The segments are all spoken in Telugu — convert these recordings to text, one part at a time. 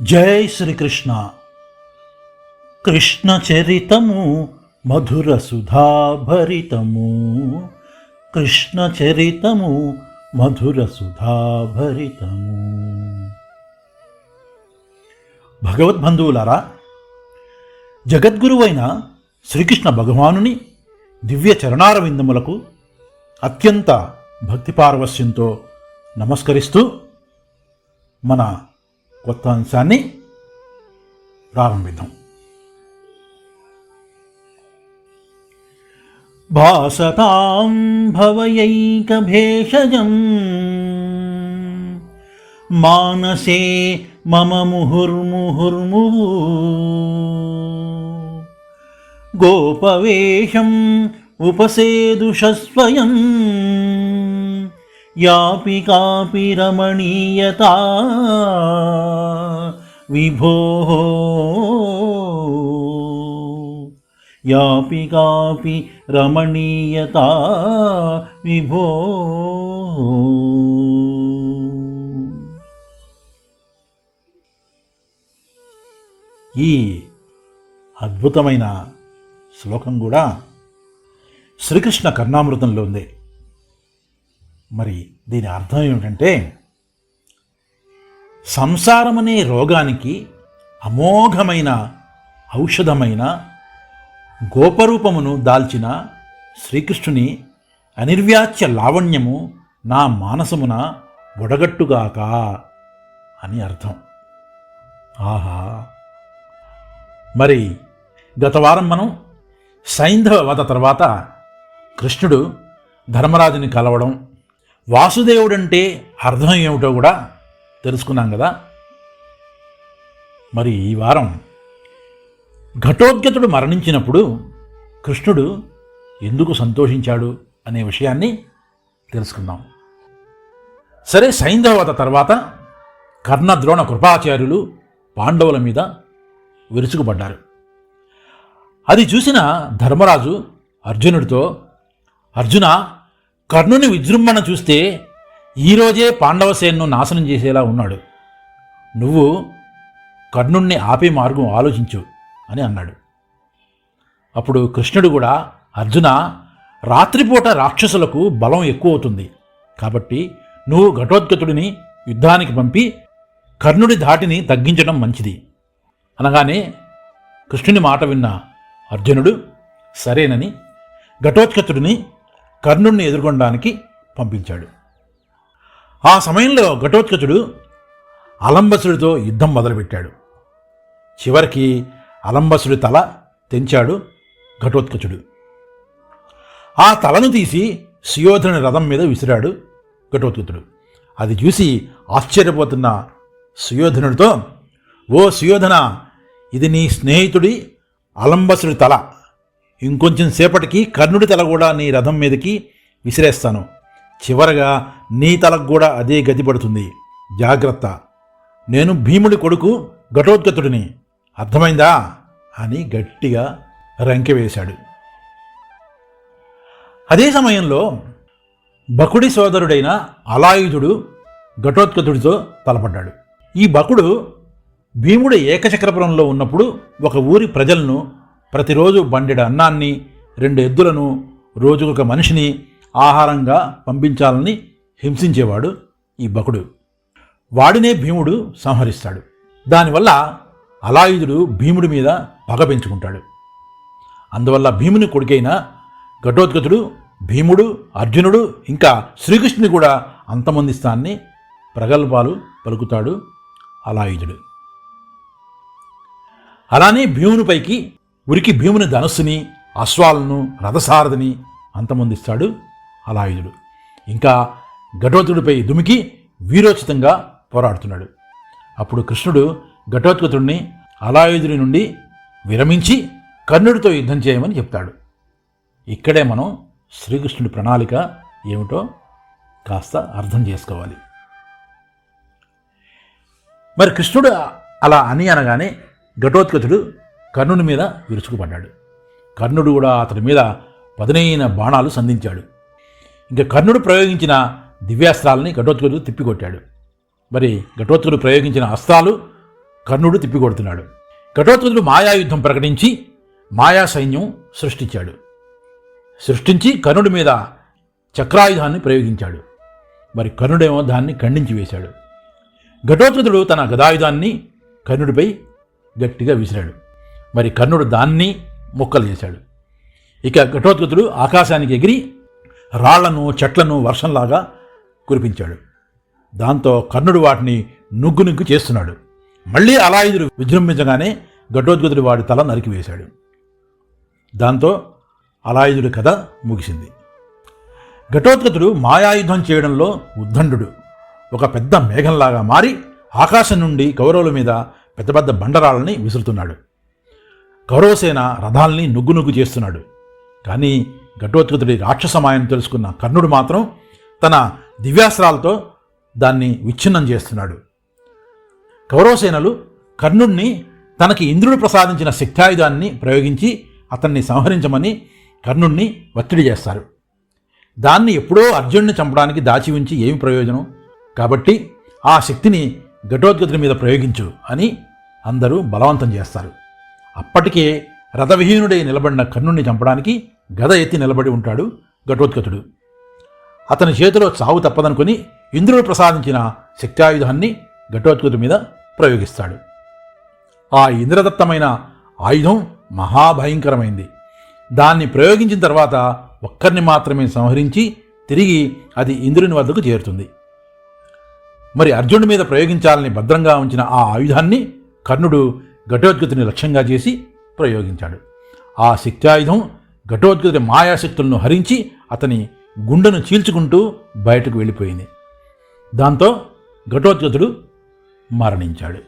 జై శ్రీకృష్ణ. కృష్ణ చరితము మధుర సుధాభరితము కృష్ణ చరితము మధుర సుధాభరితము భగవద్బంధువులారా జగద్గురువైన శ్రీకృష్ణ భగవానుని దివ్య చరణారవిందములకు అత్యంత భక్తి పారవస్యంతో నమస్కరిస్తూ మన కొత్త అంశాన్ని ప్రారంభిద్దాం. భాసతాం భవయైకభేషజం మానసే మమ ముహుర్ముహుర్ముహు గోపవేషం ఉపసేదుషస్వయం యాపి కాపి రమణీయతా. విభో యాపి కాపి రమణీయతా. విభో ఈ అద్భుతమైన శ్లోకం కూడా శ్రీకృష్ణ కర్ణామృతంలో ఉంది. మరి దీని అర్థం ఏమిటంటే సంసారం అనే రోగానికి అమోఘమైన ఔషధమైన గోపరూపమును దాల్చిన శ్రీకృష్ణుని అనిర్వ్యాచ్య లావణ్యము నా మానసమున బుడగట్టుగాక అని అర్థం. ఆహా! మరి గత వారం మనం సైంధవ వధ తర్వాత కృష్ణుడు ధర్మరాజుని కలవడం వాసుదేవుడంటే అర్థం ఏమిటో కూడా తెలుసుకున్నాం కదా. మరి ఈ వారం ఘటోద్గతుడు మరణించినప్పుడు కృష్ణుడు ఎందుకు సంతోషించాడు అనే విషయాన్ని తెలుసుకుందాం. సరే సైంధవత తర్వాత కర్ణద్రోణ కృపాచార్యులు పాండవుల మీద విరుచుకుపడ్డారు. అది చూసిన ధర్మరాజు అర్జునుడితో అర్జున కర్ణుని విజృంభణ చూస్తే ఈరోజే పాండవసేన్ను నాశనం చేసేలా ఉన్నాడు. నువ్వు కర్ణుణ్ణి ఆపే మార్గం ఆలోచించు అని అన్నాడు. అప్పుడు కృష్ణుడు కూడా అర్జున రాత్రిపూట రాక్షసులకు బలం ఎక్కువ అవుతుంది కాబట్టి నువ్వు ఘటోత్కచుడిని యుద్ధానికి పంపి కర్ణుడి ధాటిని తగ్గించడం మంచిది. అనగానే కృష్ణుని మాట విన్న అర్జునుడు సరేనని ఘటోత్కచుడిని కర్ణుణ్ణి ఎదుర్కొనడానికి పంపించాడు. ఆ సమయంలో ఘటోత్కచుడు అలంబసుడితో యుద్ధం మొదలుపెట్టాడు. చివరికి అలంబసుడి తల తెంచాడు ఘటోత్కచుడు. ఆ తలను తీసి సుయోధనుని రథం మీద విసిరాడు ఘటోత్కచుడు. అది చూసి ఆశ్చర్యపోతున్న సుయోధనుడితో ఓ సుయోధన ఇది నీ స్నేహితుడి అలంబసుడి తల. ఇంకొంచెం సేపటికి కర్ణుడి తల కూడా నీ రథం మీదకి విసిరేస్తాను. చివరగా నీ తలకు కూడా అదే గతి పడుతుంది. జాగ్రత్త. నేను భీముడి కొడుకు ఘటోత్కతుడిని అర్థమైందా? అని గట్టిగా రంకెవేశాడు. అదే సమయంలో బకుడి సోదరుడైన అలాయుధుడు ఘటోత్కతుడితో తలపడ్డాడు. ఈ బకుడు భీముడు ఏకచక్రపురంలో ఉన్నప్పుడు ఒక ఊరి ప్రజలను ప్రతిరోజు బండెడు అన్నాన్ని రెండు ఎద్దులను రోజుకొక మనిషిని ఆహారంగా పంపించాలని హింసించేవాడు ఈ బకుడు. వాడినే భీముడు సంహరిస్తాడు. దానివల్ల అలాయుధుడు భీముడి మీద పగ పెంచుకుంటాడు. అందువల్ల భీముని కొడుకైన ఘటోత్కచుడు భీముడు అర్జునుడు ఇంకా శ్రీకృష్ణుని కూడా అంతమందిస్తాన్ని ప్రగల్భాలు పలుకుతాడు అలాయుధుడు. అలానే భీమునిపైకి ఉరికి భీముని ధనస్సుని అశ్వాలను రథసారథిని అంతమొందిస్తాడు అలాయుధుడు. ఇంకా ఘటోత్కుడిపై దుమికి వీరోచితంగా పోరాడుతున్నాడు. అప్పుడు కృష్ణుడు ఘటోత్కతుడిని అలాయుధుడి నుండి విరమించి కర్ణుడితో యుద్ధం చేయమని చెప్తాడు. ఇక్కడే మనం శ్రీకృష్ణుడి ప్రణాళిక ఏమిటో కాస్త అర్థం చేసుకోవాలి. మరి కృష్ణుడు అలా అని అనగానే ఘటోత్కచుడు కర్ణుని మీద విరుచుకుపడ్డాడు. కర్ణుడు కూడా అతని మీద పదునైన బాణాలు సంధించాడు. ఇంకా కర్ణుడు ప్రయోగించిన దివ్యాస్త్రాలని ఘటోత్కచుడు తిప్పికొట్టాడు. మరి ఘటోత్కచుడు ప్రయోగించిన అస్త్రాలు కర్ణుడు తిప్పికొడుతున్నాడు. ఘటోత్కచుడు మాయాయుద్ధం ప్రకటించి మాయా సైన్యం సృష్టించాడు. సృష్టించి కర్ణుడి మీద చక్రాయుధాన్ని ప్రయోగించాడు. మరి కర్ణుడేమో దాన్ని ఖండించి వేశాడు. ఘటోత్కచుడు తన గదాయుధాన్ని కర్ణుడిపై గట్టిగా విసిరాడు. మరి కర్ణుడు దాన్ని ముక్కలు చేశాడు. ఇక ఘటోత్కచుడు ఆకాశానికి ఎగిరి రాళ్ళను చెట్లను వర్షంలాగా కురిపించాడు. దాంతో కర్ణుడు వాటిని నుగ్గు నుగ్గు చేస్తున్నాడు. మళ్ళీ అలాయుధుడు విజృంభించగానే ఘటోద్గతుడు వాడి తల నరికివేశాడు దాంతో అలాయుధుడి కథ ముగిసింది. ఘటోత్కచుడు మాయాయుధం చేయడంలో ఉద్దండు ఒక పెద్ద మేఘంలాగా మారి ఆకాశం నుండి కౌరవుల మీద పెద్ద పెద్ద బండరాళ్ళని విసురుతున్నాడు. కౌరవసేన రథాల్ని నుగ్గు నుగ్గు చేస్తున్నాడు. కానీ ఘటోత్కచుడి రాక్షసమాయం తెలుసుకున్న కర్ణుడు మాత్రం తన దివ్యాస్త్రాలతో దాన్ని విచ్ఛిన్నం చేస్తున్నాడు. కౌరవసేనలు కర్ణుణ్ణి తనకి ఇంద్రుడు ప్రసాదించిన శక్తాయుధాన్ని ప్రయోగించి అతన్ని సంహరించమని కర్ణుణ్ణి ఒత్తిడి చేస్తారు. దాన్ని ఎప్పుడో అర్జునుడిని చంపడానికి దాచి ఉంచి ఏమి ప్రయోజనం? కాబట్టి ఆ శక్తిని ఘటోద్గతుడి మీద ప్రయోగించు అని అందరూ బలవంతం చేస్తారు. అప్పటికే రథవిహీనుడై నిలబడిన కర్ణుణ్ణి చంపడానికి గద ఎత్తి నిలబడి ఉంటాడు ఘటోత్కచుడు అతని చేతిలో చావు తప్పదనుకుని ఇంద్రుడు ప్రసాదించిన శక్తాయుధాన్ని ఘటోత్కచుడి మీద ప్రయోగిస్తాడు. ఆ ఇంద్రదత్తమైన ఆయుధం మహాభయంకరమైంది. దాన్ని ప్రయోగించిన తర్వాత ఒక్కరిని మాత్రమే సంహరించి తిరిగి అది ఇంద్రుని వద్దకు చేరుతుంది. మరి అర్జునుడి మీద ప్రయోగించాలని భద్రంగా ఉంచిన ఆ ఆయుధాన్ని కర్ణుడు ఘటోద్గతిని లక్ష్యంగా చేసి ప్రయోగించాడు. ఆ శక్త్యాయుధం ఘటోద్గతి మాయాశక్తులను హరించి అతని గుండెను చీల్చుకుంటూ బయటకు వెళ్ళిపోయింది. దాంతో ఘటోద్గతుడు మరణించాడు.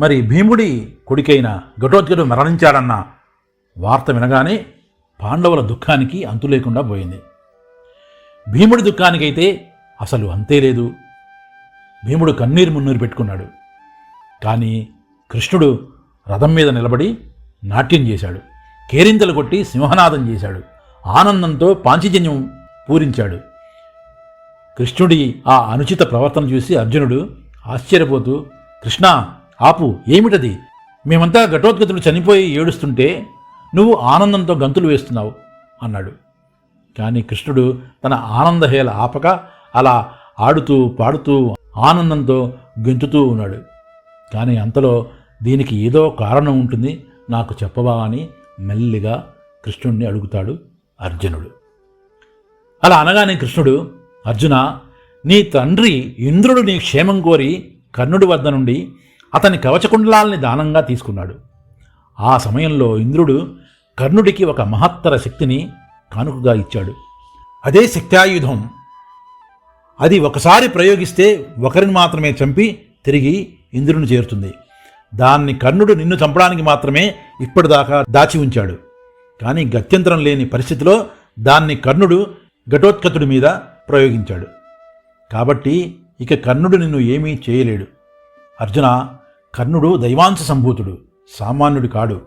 మరి భీముడి కొడుకైన ఘటోద్గతుడు మరణించాడన్న వార్త వినగానే పాండవుల దుఃఖానికి అంతు లేకుండా పోయింది. భీముడి దుఃఖానికైతే అసలు అంతే లేదు. భీముడు కన్నీరు మున్నీరు పెట్టుకున్నాడు. కానీ కృష్ణుడు రథం మీద నిలబడి నాట్యం చేశాడు. కేరింతలు కొట్టి సింహనాదం చేశాడు. ఆనందంతో పాంచజన్యం పూరించాడు. కృష్ణుడి ఆ అనుచిత ప్రవర్తన చూసి అర్జునుడు ఆశ్చర్యపోతూ కృష్ణ ఆపు ఏమిటది? మేమంతా ఘటోత్గతులు చనిపోయి ఏడుస్తుంటే నువ్వు ఆనందంతో గంతులు వేస్తున్నావు అన్నాడు. కానీ కృష్ణుడు తన ఆనందహేల ఆపక అలా ఆడుతూ పాడుతూ ఆనందంతో గెంతుతూ ఉన్నాడు. కానీ అంతలో దీనికి ఏదో కారణం ఉంటుంది నాకు చెప్పవా అని మెల్లిగా కృష్ణుడిని అడుగుతాడు అర్జునుడు. అలా అనగానే కృష్ణుడు అర్జున నీ తండ్రి ఇంద్రుడు నీ క్షేమం కోరి కర్ణుడి వద్ద నుండి అతని కవచకుండలాల్ని దానంగా తీసుకున్నాడు. ఆ సమయంలో ఇంద్రుడు కర్ణుడికి ఒక మహత్తర శక్తిని కానుకగా ఇచ్చాడు. అదే శక్త్యాయుధం. అది ఒకసారి ప్రయోగిస్తే ఒకరిని మాత్రమే చంపి తిరిగి ఇంద్రుని చేరుతుంది. దాన్ని కర్ణుడు నిన్ను చంపడానికి మాత్రమే ఇప్పటిదాకా దాచి ఉంచాడు. కానీ గత్యంతరం లేని పరిస్థితిలో దాన్ని కర్ణుడు ఘటోత్కతుడి మీద ప్రయోగించాడు. కాబట్టి ఇక కర్ణుడు నిన్ను ఏమీ చేయలేడు. అర్జున కర్ణుడు దైవాంశ సంభూతుడు సామాన్యుడు కాడు.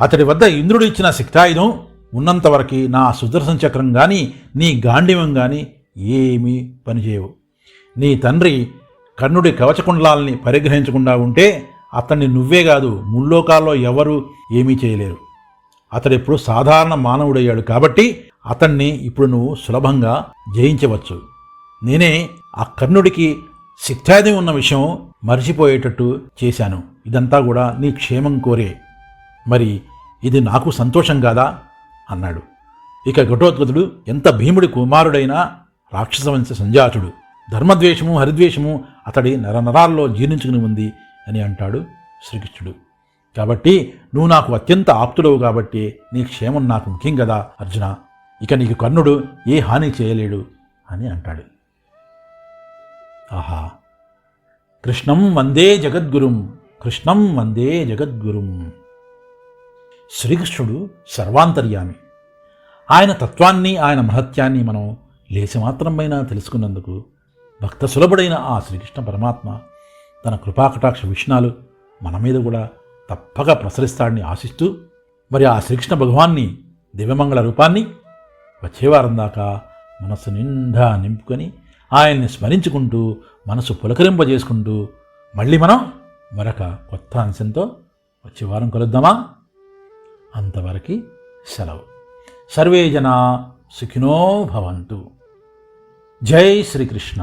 అతడి వద్ద ఇంద్రుడు ఇచ్చిన శక్తాయుధం ఉన్నంతవరకు నా సుదర్శన చక్రం కానీ నీ గాండివం కానీ ఏమీ పనిచేయవు. నీ తండ్రి కర్ణుడి కవచకుండలాల్ని పరిగ్రహించకుండా ఉంటే అతన్ని నువ్వే కాదు ముల్లోకాల్లో ఎవరు ఏమీ చేయలేరు. అతడెప్పుడు సాధారణ మానవుడయ్యాడు కాబట్టి అతన్ని ఇప్పుడు నువ్వు సులభంగా జయించవచ్చు. నేనే ఆ కర్ణుడికి శక్త్యాది ఉన్న విషయం మర్చిపోయేటట్టు చేశాను. ఇదంతా కూడా నీ క్షేమం కోరే. మరి ఇది నాకు సంతోషం కాదా? అన్నాడు. ఇక ఘటోత్కచుడు ఎంత భీముడి కుమారుడైనా రాక్షసవంశ సంజాతుడు. ధర్మద్వేషము హరిద్వేషము అతడి నరనరాల్లో జీర్ణించుకుని ఉంది అని అంటాడు శ్రీకృష్ణుడు. కాబట్టి నువ్వు నాకు అత్యంత ఆప్తుడవు కాబట్టి నీ క్షేమం నాకు ముఖ్యం కదా అర్జున. ఇక నీకు కర్ణుడు ఏ హాని చేయలేడు అని అంటాడు. ఆహా! కృష్ణం వందే జగద్గురుం కృష్ణం వందే జగద్గురుం. శ్రీకృష్ణుడు సర్వాంతర్యామి. ఆయన తత్వాన్ని ఆయన మహత్యాన్ని మనం లేచి మాత్రమైనా తెలుసుకున్నందుకు భక్త సులభుడైన ఆ శ్రీకృష్ణ పరమాత్మ తన కృపాకటాక్ష విష్ణాలు మన మీద కూడా తప్పక ప్రసరిస్తాడని ఆశిస్తూ మరి ఆ శ్రీకృష్ణ భగవాన్ని దివ్యమంగళ రూపాన్ని వచ్చేవారం దాకా మనస్సు నిండా నింపుకొని ఆయన్ని స్మరించుకుంటూ మనసు పులకరింపజేసుకుంటూ మళ్ళీ మనం మరొక కొత్త అంశంతో వచ్చే వారం కలుద్దామా? అంతవరకు సెలవు. సర్వే జనా సుఖినో భవంతు. జై శ్రీకృష్ణ